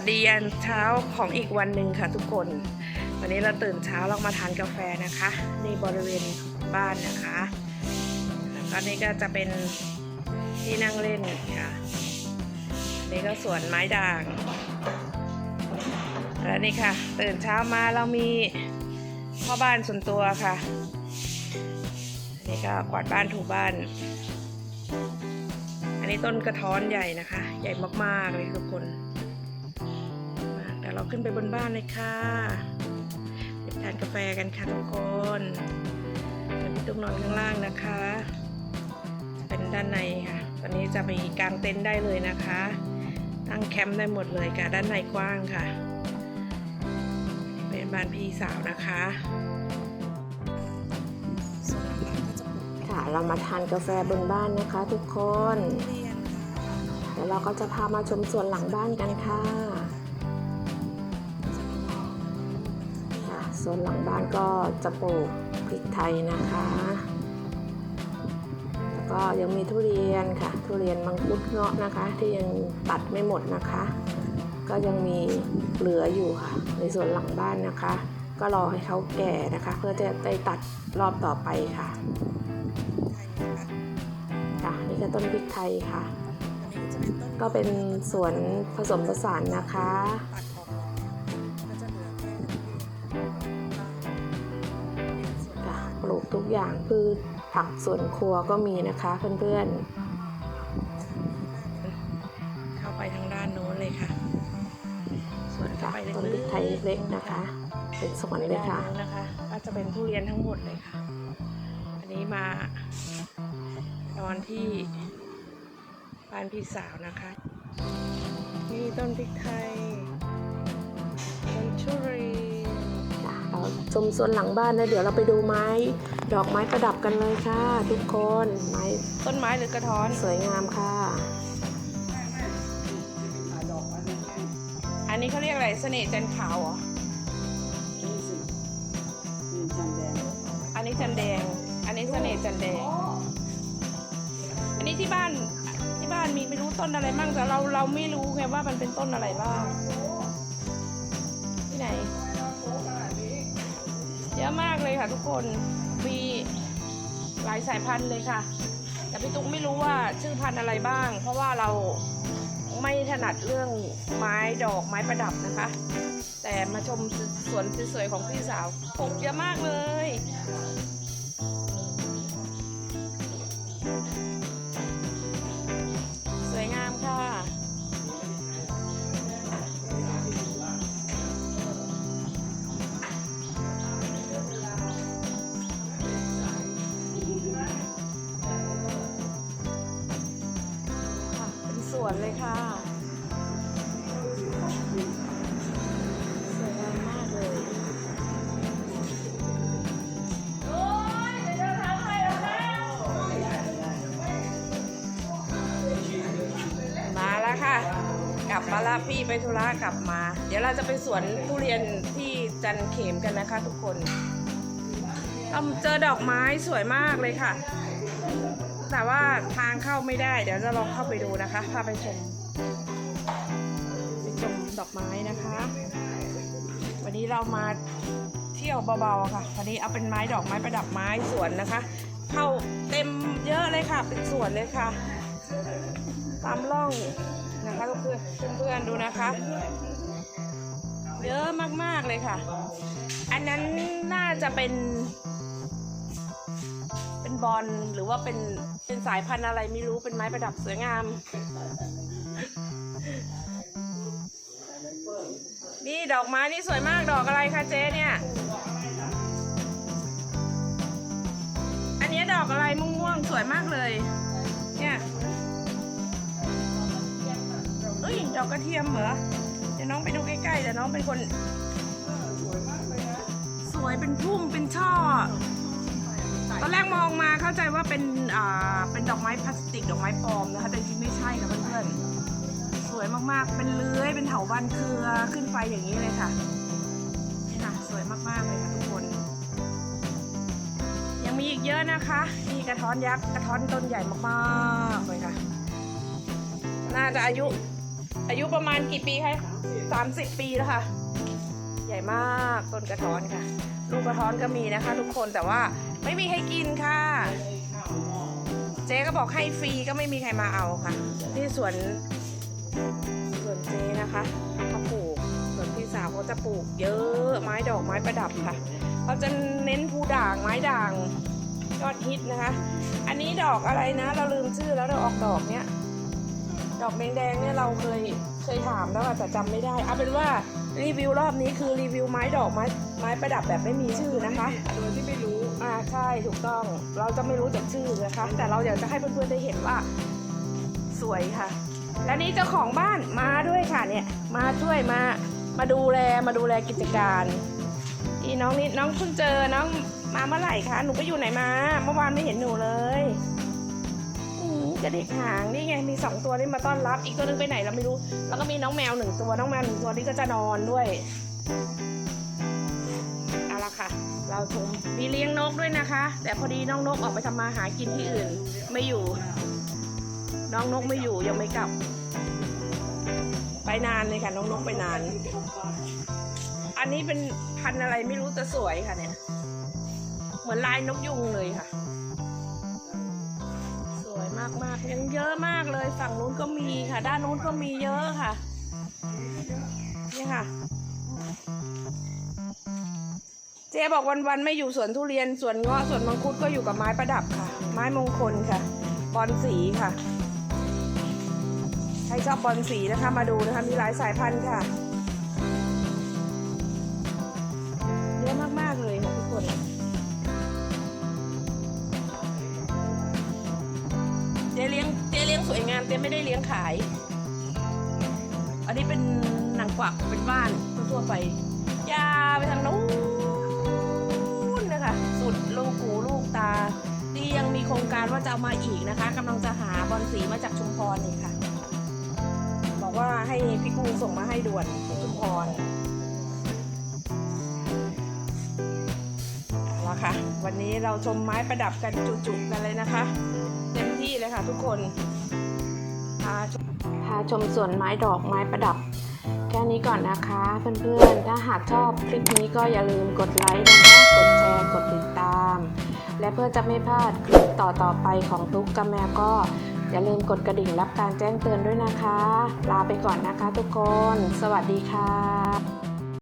วัสดียันเช้าของอีกวันหนึ่งค่ะทุกคน วันนี้เราตื่นเช้าเรามาทานกาแฟนะคะนี่บริเวณบ้านนะคะแล้วก็นี่ก็จะเป็นที่นั่งเล่นค่ะนี่ก็สวนไม้ด่างแล้วนี่ค่ะ ตื่นเช้ามาเรามีพ่อบ้านส่วนตัวค่ะ นี่ก็กวาดบ้านถูบ้าน อันนี้ต้นกระท้อนใหญ่นะคะ ใหญ่มากๆเลยทุกคน เราขึ้นไปบนบ้านเลยค่ะเดี๋ยวทานกาแฟกันค่ะทุกคนเดี๋ยวพี่ตุ๊กนอนข้างล่างนะคะ เป็นด้านในค่ะ ตอนนี้จะมีกางเต็นท์ได้เลยนะคะ ตั้งแคมป์ได้หมดเลยค่ะ ด้านในกว้างค่ะ เป็นบ้านพี่สาวนะคะค่ะเรามาทานกาแฟบนบ้านนะคะทุกคนเดี๋ยวเราก็จะพามาชมสวนหลังบ้านกันค่ะ นหลังบ้านก็จะปลูกพริกไทยนะคะ แล้วก็ยังมีทุเรียนค่ะ ทุเรียนมังคุดเงาะนะคะ ที่ยังตัดไม่หมดนะคะ ก็ยังมีเหลืออยู่ค่ะ ในสวนหลังบ้านนะคะ ก็รอให้เขาแก่นะคะ เพื่อจะได้ตัดรอบต่อไปค่ะค่ะนี่ก็ต้นพริกไทยค่ะ ก็เป็นสวนผสมผสานนะคะ ทุกอย่างพืชผักสวนครัวก็มีนะคะเพื่อนๆ เข้าไปทางด้านโน้นเลยค่ะสวนค่ะต้นพริกไทยเล็กๆนะคะ เป็นสวนเลยค่ะนะคะก็จะเป็นทุเรียนทั้งหมดเลยค่ะ อันนี้มาตอนที่บ้านพี่สาวนะคะนี่ต้นพริกไทยต้นชุรีเรา ชมสวนหลังบ้านนะเดี๋ยวเราไปดูไม้ ดอกไม้ประดับกันเลยค่ะ ทุกคนไม้ต้นไม้หรือกระท้อนสวยงามค่ะ อันนี้เขาเรียกอะไรเสน่ห์จันทร์ขาวเหรออันนี้จันแดง อันนี้เสน่ห์จันแดง อันนี้ที่บ้านที่บ้านมีไม่รู้ต้นอะไรบ้างแต่เราเราไม่รู้ไงว่ามันเป็นต้นอะไรบ้างที่ไหน เยอะมากเลยค่ะทุกคนมีหลายสายพันธุ์เลยค่ะ แต่พี่ตุ๊กไม่รู้ว่าชื่อพันธุ์อะไรบ้าง เพราะว่าเราไม่ถนัดเรื่องไม้ดอกไม้ประดับนะคะ แต่มาชมสวนสวยๆของพี่สาวปลูกเยอะมากเลย เป็นสวนเลยค่ะ สวยงามมากเลยมาแล้วค่ะ กลับมาละพี่ไปธุระกลับมา เดี๋ยวเราจะไปสวนทุเรียนที่จันเขมกันนะคะทุกคนเราเจอดอกไม้สวยมากเลยค่ะ แต่ว่าทางเข้าไม่ได้ เดี๋ยวจะลองเข้าไปดูนะคะ พาไปชมไปชมดอกไม้นะคะ วันนี้เรามาเที่ยวเบาๆค่ะ วันนี้เอาเป็นไม้ดอกไม้ประดับไม้สวนนะคะ เข้าเต็มเยอะเลยค่ะ เป็นสวนเลยค่ะ ตามร่องนะคะเพื่อนเพื่อนๆดูนะคะ เยอะมากๆเลยค่ะ อันนั้นน่าจะเป็น เป็นบอลหรือว่าเป็น เป็นสายพันธุ์อะไรไม่รู้เป็นไม้ประดับสวยงาม นี่ดอกไม้นี่สวยมากดอกอะไรคะเจ๊เนี่ย อันนี้ดอกอะไรม่วงๆสวยมากเลย เนี่ยเอ้ยดอกกระเทียมเหรอเดี๋ยวน้องไปดูใกล้ๆเดี๋ยวน้องเป็นคนสวยเป็นพุ่มเป็นช่อ ตอนแรกมองมาเข้าใจว่าเป็นอ่าเป็นดอกไม้พลาสติกดอกไม้ปลอมนะคะแต่จริงไม่ใช่ค่ะเพื่อนๆสวยมากๆ เป็นเลื้อยเป็นเถาวันเครือขึ้นไปอย่างนี้เลยค่ะนี่ค่ะสวยมากๆเลยค่ะทุกคน ยังมีอีกเยอะนะคะนี่กระท้อนยักษ์กระท้อนต้นใหญ่มากๆเลยค่ะ น่าจะอายุอายุประมาณกี่ปีคะสามสิบปีแล้วค่ะ ใหญ่มากต้นกระท้อนค่ะ ลูกกระท้อนก็มีนะคะ ทุกคนแต่ว่าไม่มีให้กินค่ะ เจ๊ก็บอกให้ฟรีก็ไม่มีใครมาเอาค่ะ ที่สวนสวนเจ๊นะคะเขาปลูกส่วนพี่สาวเขาจะปลูกเยอะไม้ดอกไม้ประดับค่ะเขาจะเน้นภูด่างไม้ด่างยอดฮิตนะคะ อันนี้ดอกอะไรนะ เราลืมชื่อแล้วเราออกดอกเนี้ย ดอกแดงๆเนี่ยเราเคย เคยถามแล้วอะแต่จำไม่ได้เอาเป็นว่ารีวิวรอบนี้คือรีวิวไม้ดอกไม้ไม้ประดับแบบไม่มีชื่อนะคะ โดยที่ไม่รู้อ่าใช่ถูกต้องเราจะไม่รู้จากชื่อนะคะ แต่เราอยากจะให้เพื่อนๆได้เห็นว่า สวยค่ะ และนี่เจ้าของบ้านมาด้วยค่ะเนี่ย มาช่วยมามาดูแลมาดูแลกิจการอีน้องนิดน้องเพิ่งเจอน้องมาเมื่อไหร่คะหนูไปอยู่ไหนมา เมื่อวานไม่เห็นหนูเลยอืม กระดิกหางนี่ไงมีสองตัวนี่มาต้อนรับ อีกตัวนึงไปไหนเราไม่รู้ แล้วก็มีน้องแมวหนึ่งตัวน้องแมวหนึ่งตัวนี่ก็จะนอนด้วยเอาละค่ะ เราชมมีเลี้ยงนกด้วยนะคะ แต่พอดีน้องนกออกไปทำมาหากินที่อื่น ไม่อยู่ น้องนกไม่อยู่ยังไม่กลับ ไปนานเลยค่ะน้องนกไปนาน อันนี้เป็นพันอะไรไม่รู้แต่สวยค่ะเนี่ย เหมือนลายนกยุงเลยค่ะ สวยมากยังเยอะมากเลย ฝั่งนู้นก็มีค่ะ ด้านนู้นก็มีเยอะค่ะ นี่ค่ะ เจ๊บอกวันๆไม่อยู่สวนทุเรียนสวนเงาะสวนมังคุดก็อยู่กับไม้ประดับค่ะ ไม้มงคลค่ะ บอนสีค่ะ ใครชอบบอลสีนะคะมาดูนะคะมีหลายสายพันธุ์ค่ะ สวยงามเจ๊ไม่ได้เลี้ยงขาย อันนี้เป็นหนังกวักเป็นบ้านทั่วไป ยาไปทางนู้นนะคะ สุดลูกหูลูกตานี่ยังมีโครงการว่าจะเอามาอีกนะคะกำลังจะหาบอลสีมาจากชุมพรนี่ค่ะ บอกว่าให้พี่กุ้งส่งมาให้ด่วนชุมพรเอาละค่ะวันนี้เราชมไม้ประดับกันจุๆกันเลยนะคะ เต็มที่เลยค่ะทุกคนาพาชมสวนไม้ดอกไม้ประดับ แค่นี้ก่อนนะคะเพื่อนๆ ถ้าหากชอบคลิปนี้ก็อย่าลืมกดไลค์นะคะ กดแชร์ กดติดตาม และเพื่อจะไม่พลาดคลิปต่อๆไปของทุกกระแมก็ อย่าลืมกดกระดิ่งรับการแจ้งเตือนด้วยนะคะ ลาไปก่อนนะคะทุกคน สวัสดีค่ะ